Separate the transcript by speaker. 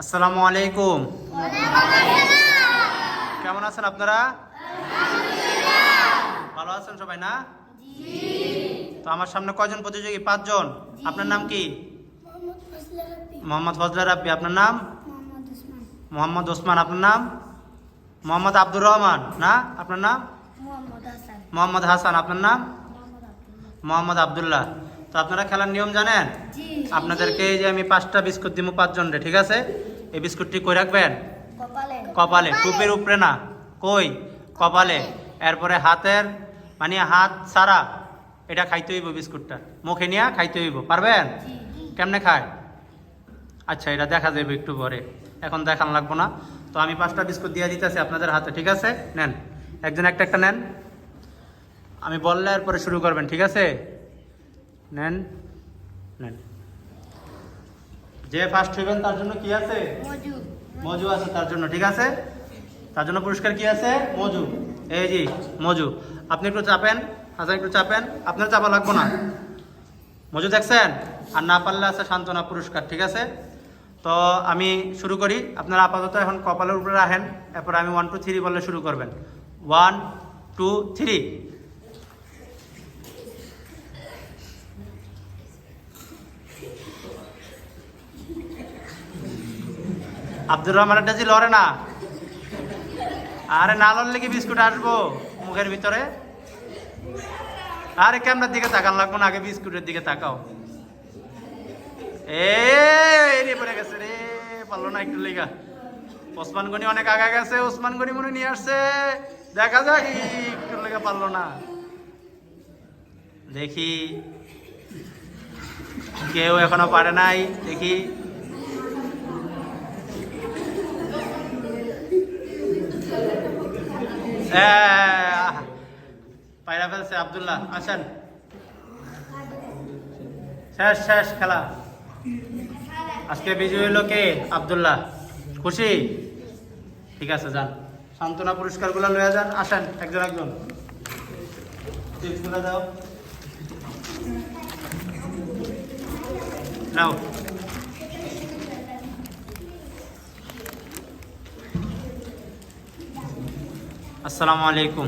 Speaker 1: আসসালামু আলাইকুম। কেমন আছেন আপনারা? ভালো আছেন সবাই না? তো আমার সামনে কয়জন প্রতিযোগী? পাঁচজন। আপনার নাম কি?
Speaker 2: মোহাম্মদ ফজলে রাব্বি।
Speaker 1: আপনার নাম?
Speaker 2: মোহাম্মদ ওসমান।
Speaker 1: আপনার নাম? মোহাম্মদ আব্দুর রহমান। না? আপনার নাম?
Speaker 2: মোহাম্মদ হাসান।
Speaker 1: আপনার নাম?
Speaker 2: মোহাম্মদ আব্দুল্লাহ।
Speaker 1: তো আপনারা খেলার নিয়ম জানেন? আপনাদেরকে এই যে আমি পাঁচটা বিস্কুট দিব পাঁচজন রে ঠিক আছে? এই বিস্কুটটি কই রাখবেন?
Speaker 2: কপালে।
Speaker 1: কপালে। টুপির উপরে না? কই? কপালে। এরপরে হাতের মানে হাত সারা এটা খাইতে হইব বিস্কুটটা। মুখে নিয়ে খাইতে হইব পারবেন? কেমনে খায়? আচ্ছা এটা দেখা যাবে একটু পরে। এখন দেখান লাগবো না। তো আমি পাঁচটা বিস্কুট দিয়ে দিতেছি আপনাদের হাতে ঠিক আছে? নেন। একজন একটা একটা নেন। আমি বললে এরপরে শুরু করবেন ঠিক আছে? নেন। নেন। যে ফার্স্ট হইবেন তার জন্য কি আছে?
Speaker 2: মজু।
Speaker 1: আছে তার জন্য ঠিক আছে? তার জন্য পুরস্কার কি আছে? মজু। এই জি মজু। আপনি একটু চাপেন হাসান একটু চাপেন। আপনার চাপা লাগবো না। মজু দেখছেন? আর না পারলে আছে সান্ত্বনা পুরস্কার ঠিক আছে? তো আমি শুরু করি। আপনারা আপাতত এখন কপালের উপরে রাখেন। এরপর আমি ওয়ান টু থ্রি বললে শুরু করবেন। One two three Abdur Rahman একটা জি লড়ে না। আরে না লড়লে কি বিস্কুট আসব মুখের ভিতরে। আরে ক্যামেরার দিকে তাকান, লাগবো না, আগে বিস্কুটের দিকে তাকাও। এ পড়ে গেছে রে, পারল না একটু লেগা। ওসমান গনি অনেক আগা গেছে, ওসমান গনি মনে নিয়ে আসছে। দেখা যাক, একটু লেগা পারল না। দেখি। কেউ এখনও পারে নাই, দেখি। পায়রা ফেলছে, আবদুল্লাহ, আসেন। শেষ শেষ খেলা। আজকে বিজয়ী হইল কে? আবদুল্লাহ। খুশি? ঠিক আছে, যান। সান্ত্বনা পুরস্কারগুলো লয়ে যান। আসেন, একজন একজন। দাও। নাও। আসসালামু আলাইকুম।